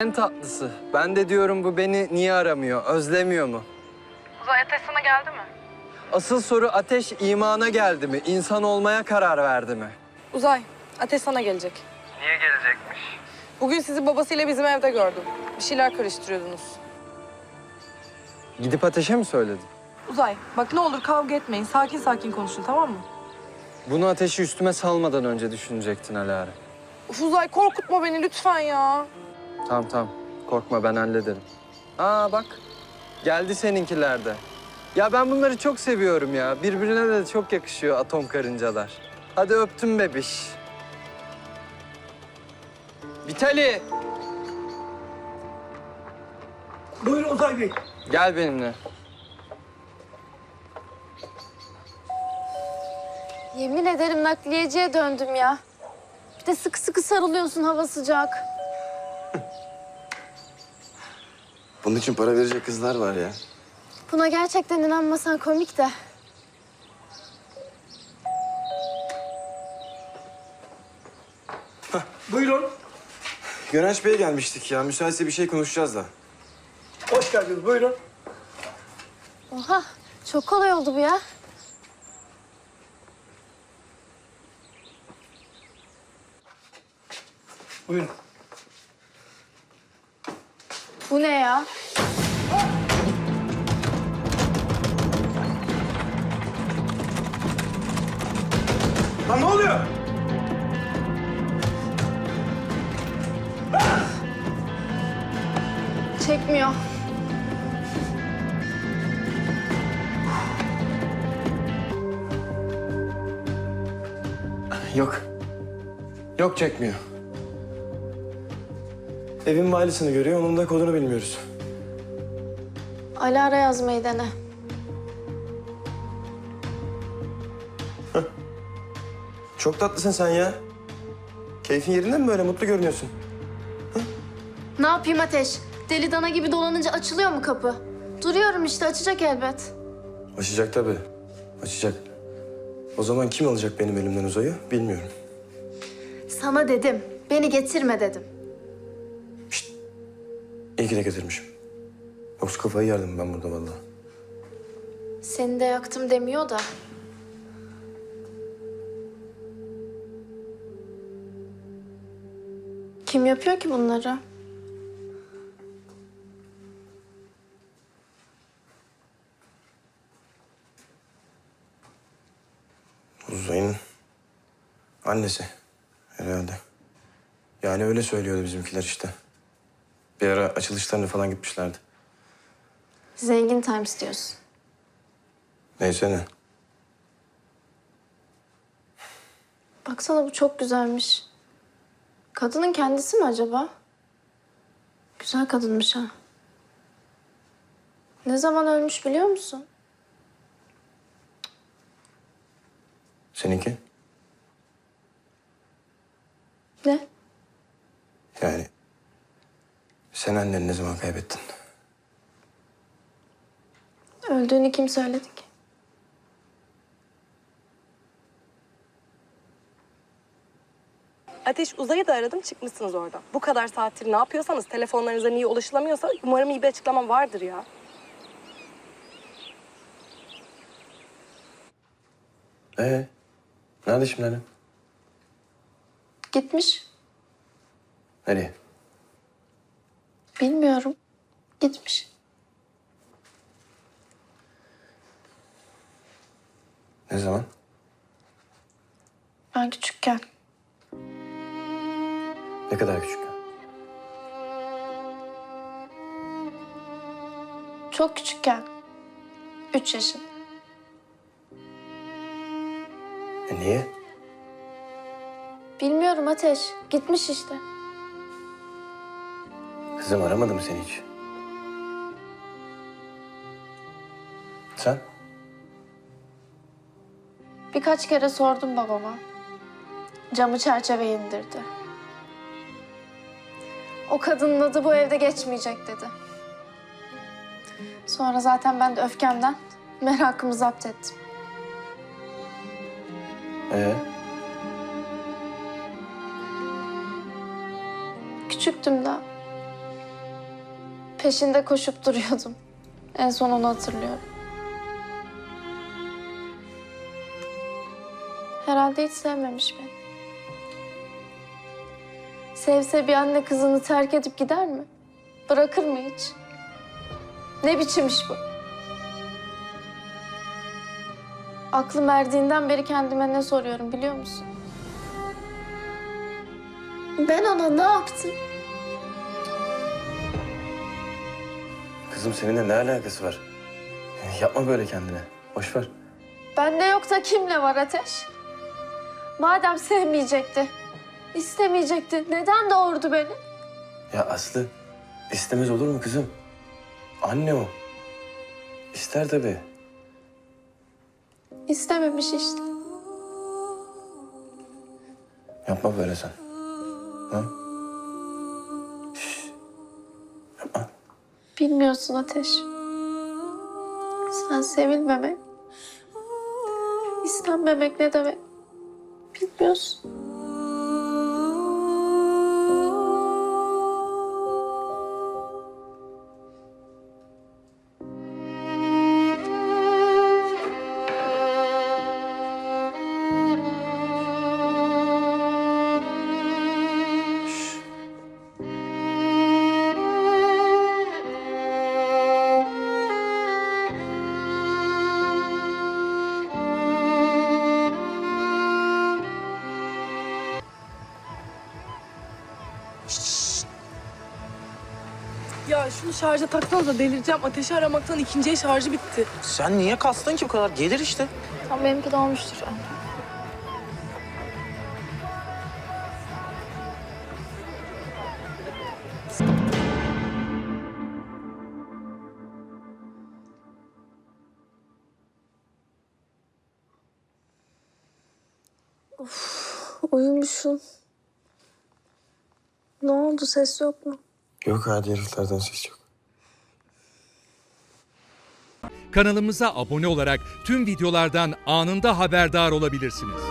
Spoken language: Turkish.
En tatlısı. Ben de diyorum bu beni niye aramıyor, özlemiyor mu? Uzay ateş sana geldi mi? Asıl soru ateş imana geldi mi, insan olmaya karar verdi mi? Uzay, ateş sana gelecek. Niye gelecekmiş? Bugün sizi babasıyla bizim evde gördüm. Bir şeyler karıştırıyordunuz. Gidip ateşe mi söyledin? Uzay, bak ne olur kavga etmeyin. Sakin sakin konuşun tamam mı? Bunu ateşi üstüme salmadan önce düşünecektin Alara. Uf Uzay korkutma beni lütfen ya. Tamam tamam, korkma ben hallederim. Aa bak, geldi seninkiler de. Ya ben bunları çok seviyorum ya. Birbirine de çok yakışıyor atom karıncalar. Hadi öptüm bebiş. Vitali, Buyurun Uzay Bey. gel benimle. Yemin ederim nakliyeciye döndüm ya. Bir de sıkı sıkı sarılıyorsun hava sıcak. Bunun için para verecek kızlar var ya. Buna gerçekten inanmasan komik de. Buyurun. Gönenç Bey'e gelmiştik ya. Müsaitse bir şey konuşacağız da. Hoş geldiniz. Buyurun. Oha çok kolay oldu bu ya. Buyurun. Bu ne ya? Lan ne oluyor? Çekmiyor. Yok. Yok çekmiyor. Evin valisini görüyor. Onun da kodunu bilmiyoruz. Alara yazmayı dene. Çok tatlısın sen ya. Keyfin yerinde mi böyle? Mutlu görünüyorsun. Ne yapayım Ateş? Deli dana gibi dolanınca açılıyor mu kapı? Duruyorum işte açacak elbet. Açacak tabii. Açacak. O zaman kim alacak benim elimden uzayı bilmiyorum. Sana dedim. Beni getirme dedim. İyi ki de getirmişim. Yoksa kafayı yerdim ben burada vallahi. Seni de yaktım demiyor da. Kim yapıyor ki bunları? Uzay'ın annesi herhalde. Yani öyle söylüyordu bizimkiler işte. Bir ara açılışlarına falan gitmişlerdi. Zengin Times diyorsun. Neyse ne. Baksana bu çok güzelmiş. Kadının kendisi mi acaba? Güzel kadınmış ha. Ne zaman ölmüş biliyor musun? Seninki? Ne? Yani sen anneni ne zaman kaybettin? Öldüğünü kim söyledi ki? Ateş Uzay'ı da aradım çıkmışsınız oradan. Bu kadar saattir ne yapıyorsanız telefonlarınıza niye ulaşılamıyorsa umarım iyi bir açıklama vardır ya. Ee, nerede şimdi annem? Gitmiş. Nereye? Bilmiyorum. Gitmiş. Ne zaman? Ben küçükken. Ne kadar küçük? Çok küçükken. Üç yaşında. E niye? Bilmiyorum Ateş. Gitmiş işte. Kızım aramadı mı seni hiç? Sen? Birkaç kere sordum babama. Camı çerçeve indirdi. O kadının adı bu evde geçmeyecek dedi. Sonra zaten ben de öfkemden merakımı zapt ettim. Ee, Küçüktüm daha. Peşinde koşup duruyordum. En son onu hatırlıyorum. Herhalde hiç sevmemiş beni. Sevse bir anne kızını terk edip gider mi? Bırakır mı hiç? Ne biçim iş bu? Aklım erdiğinden beri kendime ne soruyorum biliyor musun? Ben ona ne yaptım? Kızım seninle ne alakası var? Yapma böyle kendine. Boş ver. Bende yoksa kimle var Ateş? Madem sevmeyecekti, istemeyecekti, neden doğurdu beni? Ya Aslı istemez olur mu kızım? Anne o. İster tabii. İstememiş işte. Yapma böyle sen. Ha? Bilmiyorsun Ateş. Sen sevilmemek, istenmemek ne demek? Bilmiyorsun. Ya şunu şarja taksanıza delireceğim. Ateşi aramaktan ikinciye şarjı bitti. Sen niye kastın ki bu kadar? Gelir işte. Tam benimki de olmuştur. Of, uyumuşum. Ne oldu? Ses yok mu? Yok hadi heriflerden ses yok. Kanalımıza abone olarak tüm videolardan anında haberdar olabilirsiniz.